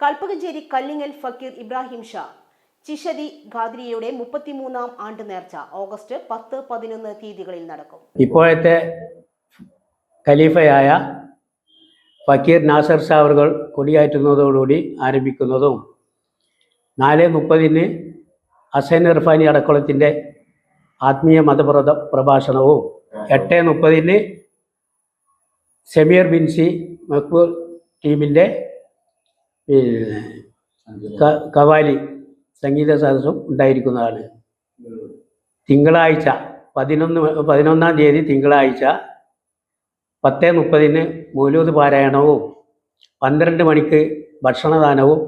കൽപ്പകഞ്ചേരി കല്ലിങ്ങൽ ഫക്കീർ ഇബ്രാഹിം ഷാ ചിഷതി ഖാദ്രിയയുടെ മുപ്പത്തിമൂന്നാം ആണ്ട് നേർച്ച ഓഗസ്റ്റ് പത്ത് പതിനൊന്ന് തീയതികളിൽ നടക്കും. ഇപ്പോഴത്തെ ഖലീഫയായ ഫക്കീർ നാസർ അവർ കൊടിയാറ്റുന്നതോടുകൂടി ആരംഭിക്കുന്നതും നാല് മുപ്പതിന് ഹസൈൻ ഇർഫാനി അടക്കുളത്തിന്റെ ആത്മീയ മതപ്രദ പ്രഭാഷണവും എട്ട് മുപ്പതിന് സെമീർ ബിൻസി മക്ബൂൽ ടീമിന്റെ പിന്നെ കവാലി സംഗീത സദസ്സും ഉണ്ടായിരിക്കുന്നതാണ്. തിങ്കളാഴ്ച പതിനൊന്ന് പതിനൊന്നാം തീയതി തിങ്കളാഴ്ച പത്ത് മുപ്പതിന് മൂലൂത് പാരായണവും പന്ത്രണ്ട് മണിക്ക് ഭക്ഷണദാനവും.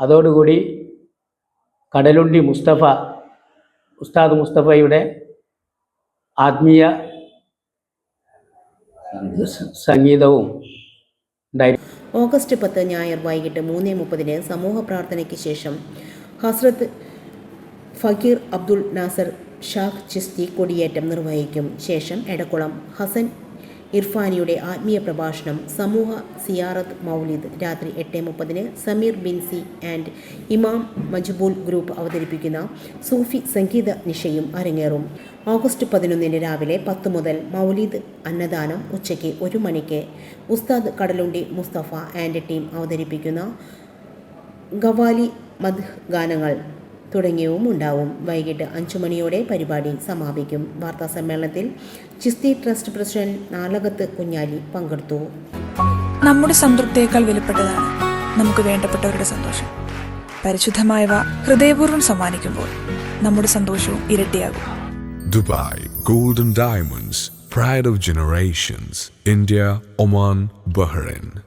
അതോടുകൂടി കടലുണ്ടി മുസ്തഫ ഉസ്താദ് മുസ്തഫയുടെ ആത്മീയ സംഗീതവും ഉണ്ടായി ഓഗസ്റ്റ് പത്ത് ഞായർ വൈകിട്ട് മൂന്ന് മുപ്പതിന് സമൂഹ പ്രാർത്ഥനയ്ക്ക് ശേഷം ഹസ്രത്ത് ഫക്കീർ അബ്ദുൾ നാസർ ഷാഖ് ചിസ്തി കൊടിയേറ്റം നിർവഹിക്കും. ശേഷം എടക്കുളം ഹസൻ ഇർഫാനിയുടെ ആത്മീയ പ്രഭാഷണം സമൂഹ സിയാറത്ത് മൗലിദ് രാത്രി എട്ട് മുപ്പതിന് സമീർ ബിൻസി ആൻഡ് ഇമാം മജ്ബൂൽ ഗ്രൂപ്പ് അവതരിപ്പിക്കുന്ന സൂഫി സംഗീത നിശയും അരങ്ങേറും. ഓഗസ്റ്റ് പതിനൊന്നിന് രാവിലെ പത്ത് മുതൽ മൗലിദ് അന്നദാനം ഉച്ചയ്ക്ക് ഒരു മണിക്ക് ഉസ്താദ് കടലുണ്ടി മുസ്തഫ ആൻഡ് ടീം അവതരിപ്പിക്കുന്ന ഗവാലി മദ് ഗാനങ്ങൾ. തുടങ്ങിയവും ഉണ്ടാവും. വൈകിട്ട് അഞ്ചു മണിയോടെ പരിപാടി സമാപിക്കും. വാർത്താ സമ്മേളനത്തിൽ ചിസ്തി ട്രസ്റ്റ് പ്രസിഡന്റ് നാലകത്ത് കുഞ്ഞാലി പങ്കെടുത്തു. നമ്മുടെ സംതൃപ്തിയേക്കാൾ വിലപ്പെട്ടതാണ് നമുക്ക് വേണ്ടപ്പെട്ടവരുടെ സന്തോഷം. പരിശുദ്ധമായവ ഹൃദയപൂർവം സമ്മാനിക്കുമ്പോൾ നമ്മുടെ സന്തോഷവും ഇരട്ടിയാകും. Dubai golden diamonds pride of generations India Oman Bahrain.